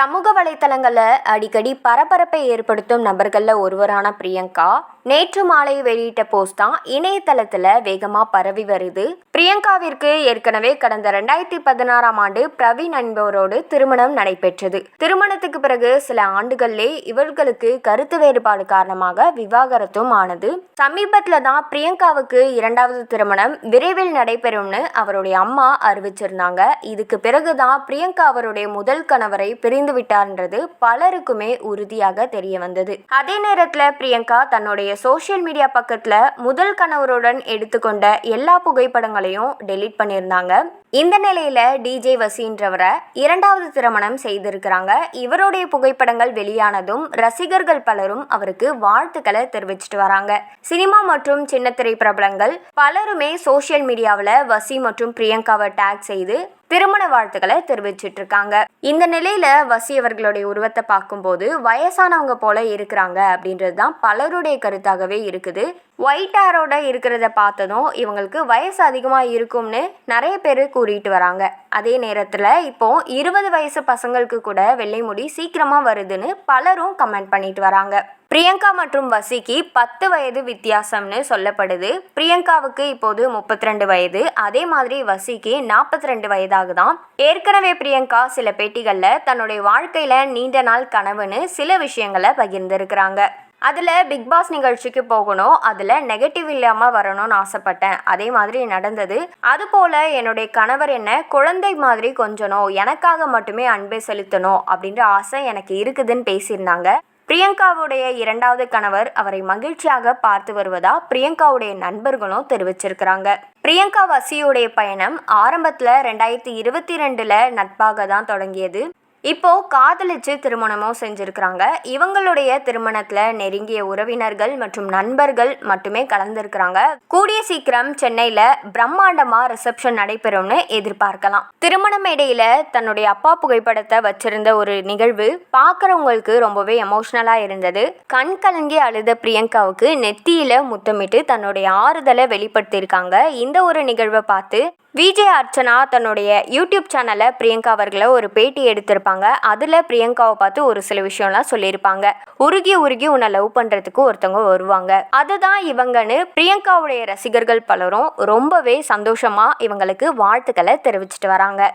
சமூக வலைத்தளங்களில் அடிக்கடி பரபரப்பை ஏற்படுத்தும் நபர்களில் ஒருவரான பிரியங்கா நேற்று மாலை வெளியிட்ட போஸ்ட் தான் இணையதளத்தில் வேகமாக பரவி வருது. பிரியங்காவிற்கு ஏற்கனவே கடந்த ரெண்டாயிரத்தி பதினாறாம் ஆண்டு பிரவீன் என்பவரோடு திருமணம் நடைபெற்றது. திருமணத்துக்கு பிறகு சில ஆண்டுகளிலே இவர்களுக்கு கருத்து வேறுபாடு காரணமாக விவாகரத்தும் ஆனது. சமீபத்தில் தான் பிரியங்காவுக்கு இரண்டாவது திருமணம் விரைவில் நடைபெறும்னு அவருடைய அம்மா அறிவிச்சிருந்தாங்க. இதுக்கு பிறகுதான் பிரியங்கா அவருடைய முதல் கணவரை பிரிந்து விட்டார்ன்றது பலருக்குமே உறுதியாக தெரிய வந்தது. அதே நேரத்துல பிரியங்கா தன்னுடைய சோஷியல் மீடியா பக்கத்துல முதல் கணவருடன் எடுத்துக்கொண்ட எல்லா புகைப்படங்களையும் டெலீட் பண்ணியிருந்தாங்க. இந்த நிலையில டிஜே வசின்றவரை இரண்டாவது திருமணம் செய்திருக்கிறாங்க. இவருடைய புகைப்படங்கள் வெளியானதும் ரசிகர்கள் பலரும் அவருக்கு வாழ்த்துக்களை தெரிவிச்சிட்டு வராங்க. சினிமா மற்றும் சின்னத்திரை பிரபலங்கள் பலருமே சோஷியல் மீடியாவில் வசி மற்றும் பிரியங்காவை டேக் செய்து திருமண வாழ்த்துக்களை தெரிவிச்சிட்டு இருக்காங்க இந்த நிலையில வசி அவர்களுடைய உருவத்தை பார்க்கும்போது வயசானவங்க போல இருக்கிறாங்க அப்படின்றது தான் பலருடைய கருத்தாகவே இருக்குது. ஒயிட் ஆரோட இருக்கிறத பார்த்ததும் இவங்களுக்கு வயசு அதிகமாக இருக்கும்னு நிறைய பேர் கூறிட்டு வராங்க. அதே நேரத்தில் இப்போ இருபது வயசு பசங்களுக்கு கூட வெள்ளை முடி சீக்கிரமாக வருதுன்னு பலரும் கமெண்ட் பண்ணிட்டு வராங்க. பிரியங்கா மற்றும் வசிக்கு பத்து வயது வித்தியாசம்னு சொல்லப்படுது. பிரியங்காவுக்கு இப்போது முப்பத்தி ரெண்டு வயது. அதே மாதிரி வசிக்கு நாற்பத்தி ரெண்டு வயதாகுதான் ஏற்கனவே பிரியங்கா சில பேட்டிகளில் தன்னுடைய வாழ்க்கையில் நீண்ட நாள் கனவுன்னு சில விஷயங்களை பகிர்ந்திருக்கிறாங்க. அதில் பிக் பாஸ் நிகழ்ச்சிக்கு போகணும் அதில் நெகட்டிவ் இல்லாமல் வரணும்னு ஆசைப்பட்டேன். அதே மாதிரி நடந்தது. அதுபோல் என்னுடைய கணவர் என்ன குழந்தை மாதிரி கொஞ்சணும் எனக்காக மட்டுமே அன்பை செலுத்தணும் அப்படின்ற ஆசை எனக்கு இருக்குதுன்னு பேசியிருந்தாங்க. பிரியங்காவுடைய இரண்டாவது கணவர் அவரை மகிழ்ச்சியாக பார்த்து வருவதா பிரியங்காவுடைய நண்பர்களும் தெரிவிச்சிருக்கிறாங்க. பிரியங்கா வசியுடைய பயணம் ஆரம்பத்தில் ரெண்டாயிரத்தி இருபத்தி ரெண்டில் நட்பாக தான் தொடங்கியது. இப்போ காதலிச்சு திருமணமும் செஞ்சுருக்கிறாங்க. இவங்களுடைய திருமணத்துல நெருங்கிய உறவினர்கள் மற்றும் நண்பர்கள் மட்டுமே கலந்துருக்கிறாங்க. கூடிய சீக்கிரம் சென்னையில பிரம்மாண்டமா ரிசப்ஷன் நடைபெறும்னு எதிர்பார்க்கலாம். திருமண மேடையில தன்னுடைய அப்பா புகைப்படத்தை வச்சிருந்த ஒரு நிகழ்வு பார்க்குறவங்களுக்கு ரொம்பவே எமோஷ்னலாக இருந்தது. கண் கலங்கி அழுத பிரியங்காவுக்கு நெத்தியில முத்தமிட்டு தன்னுடைய ஆறுதலை வெளிப்படுத்தியிருக்காங்க. இந்த ஒரு நிகழ்வை பார்த்து விஜய் அர்ச்சனா தன்னுடைய யூடியூப் சேனலை பிரியங்கா அவர்களை ஒரு பேட்டி எடுத்திருப்பாங்க. அதில் பிரியங்காவை பார்த்து ஒரு சில விஷயம்லாம் சொல்லியிருப்பாங்க. உருகி உருகி உன்னை லவ் பண்ணுறதுக்கு ஒருத்தவங்க வருவாங்க. அதுதான் இவங்கன்னு பிரியங்காவுடைய ரசிகர்கள் பலரும் ரொம்பவே சந்தோஷமாக இவங்களுக்கு வாழ்த்துக்களை தெரிவிச்சிட்டு வராங்க.